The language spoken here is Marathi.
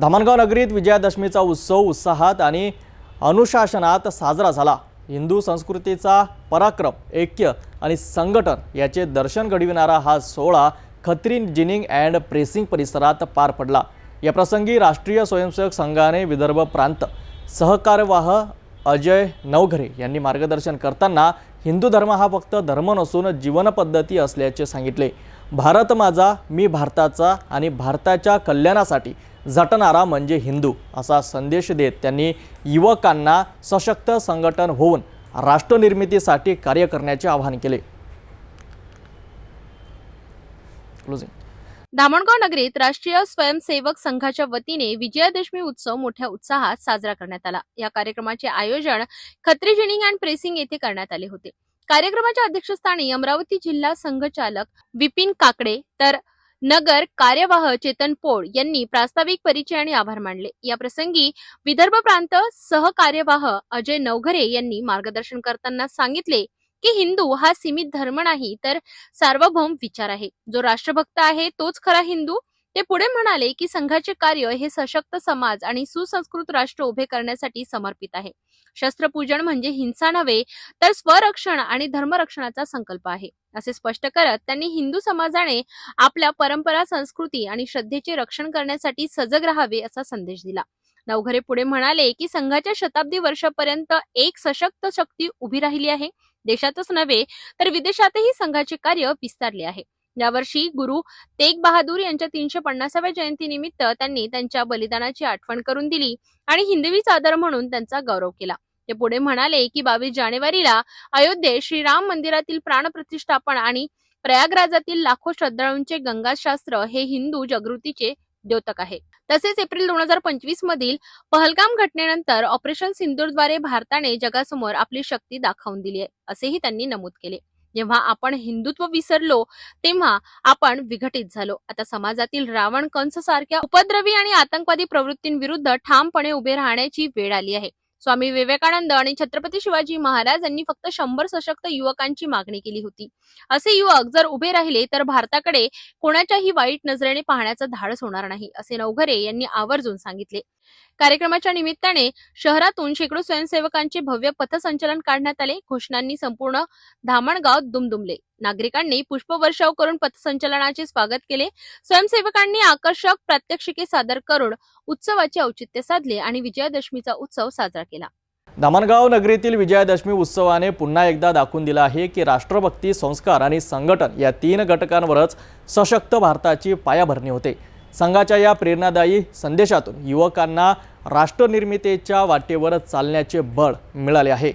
धामणगाव नगरीत विजयादशमीचा उत्सव उत्साहात आणि अनुशासनात साजरा झाला. हिंदू संस्कृतीचा पराक्रम ऐक्य आणि संघटन याचे दर्शन घडविणारा हा सोहळा खत्री जिनिंग अँड प्रेसिंग परिसरात पार पडला. या प्रसंगी राष्ट्रीय स्वयंसेवक संघाने विदर्भ प्रांत सहकारवाह अजय नवघरे यांनी मार्गदर्शन करताना हिंदू धर्म हा फक्त धर्म नसून जीवनपद्धती असल्याचे सांगितले. भारत माझा मी भारताचा आणि भारताच्या कल्याणासाठी झटणारा म्हणजे हिंदू असा संदेश देत त्यांनी युवकांना सशक्त संघटन होऊन राष्ट्रनिर्मितीसाठी कार्य करण्याचे आवाहन केले. क्लोजिंग धामणगाव नगरीत राष्ट्रीय स्वयंसेवक संघाच्या वतीने विजयादशमी उत्सव मोठ्या उत्साहात साजरा करण्यात आला. या कार्यक्रमाचे आयोजन खत्री जिनिंग अँड प्रेसिंग येथे करण्यात आले होते. कार्यक्रमाच्या अध्यक्षस्थानी अमरावती जिल्हा संघचालक विपिन काकडे तर नगर कार्यवाह चेतन पोळ यांनी प्रास्ताविक परिचय आणि आभार मानले. या प्रसंगी विदर्भ प्रांत सहकार्यवाह अजय नवघरे यांनी मार्गदर्शन करताना सांगितले की हिंदू हा सीमित धर्म नाही तर सार्वभौम विचार आहे. जो राष्ट्रभक्त आहे तोच खरा हिंदू. ते पुढे म्हणाले की संघाचे कार्य हे सशक्त समाज आणि सुसंस्कृत राष्ट्र उभे करण्यासाठी समर्पित आहे. शस्त्रपूजन म्हणजे हिंसा नव्हे तर स्वरक्षण आणि धर्मरक्षणाचा संकल्प आहे. असे स्पष्ट करत त्यांनी हिंदू समाजाने आपल्या परंपरा संस्कृती आणि श्रद्धेचे रक्षण करण्यासाठी सजग राहावे असा संदेश दिला. नवघरे पुढे म्हणाले की संघाच्या शताब्दी वर्षापर्यंत एक सशक्त शक्ती उभी राहिली आहे देशातच नव्हे तर विदेशातही संघाचे कार्य विस्तारले आहे. यावर्षी गुरु तेग बहादूर यांच्या तीनशे पन्नासाव्या जयंतीनिमित्त त्यांनी त्यांच्या बलिदानाची आठवण करून दिली आणि हिंदवी चादर म्हणून त्यांचा गौरव केला. ते पुढे म्हणाले की बावीस जानेवारीला अयोध्येत श्रीराम मंदिरातील प्राणप्रतिष्ठापन आणि प्रयागराजातील लाखो श्रद्धाळूंचे गंगाशास्त्र हे हिंदू जागृतीचे द्योतक आहे. तसेच एप्रिल दोन हजार पंचवीस मधील पहलगाम घटनेनंतर ऑपरेशन सिंदूरद्वारे भारताने जगासमोर आपली शक्ती दाखवून दिली आहे असेही त्यांनी नमूद केले. जेव्हा आपण हिंदुत्व विसरलो तेव्हा आपण विघटित झालो. आता समाजातील रावण कंस सारख्या उपद्रवी आणि आतंकवादी प्रवृत्तींविरुद्ध ठामपणे उभे राहण्याची वेळ आली आहे. स्वामी विवेकानंद आणि छत्रपती शिवाजी महाराज यांनी फक्त शंभर सशक्त युवकांची मागणी केली होती. असे युवक जर उभे राहिले तर भारताकडे कोणाच्याही वाईट नजरेने पाहण्याचं धाडस होणार नाही असे नवघरे यांनी आवर्जून सांगितले. कार्यक्रमाच्या निमित्ताने शहरातून शेकडो स्वयंसेवकांचे भव्य पथसंचलन काढण्यात आले. घोषणांनी संपूर्ण धामणगाव दुमदुमले. नागरिकांनी पुष्पवर्षाव करून पथसंचलनाचे स्वागत केले. स्वयंसेवकांनी आकर्षक प्रात्यक्षिके सादर करून उत्सवाचे औचित्य साधले आणि विजयादशमीचा उत्सव साजरा केला. धामणगाव नगरीतील विजयादशमी उत्सवाने पुन्हा एकदा दाखवून दिला आहे की राष्ट्रभक्ती संस्कार आणि संघटन या तीन घटकांवरच सशक्त भारताची पायाभरणी होते. संघाच्या या प्रेरणादायी संदेशातून युवकांना राष्ट्रनिर्मितीच्या वाटेवर चालण्याचे बळ मिळाले आहे.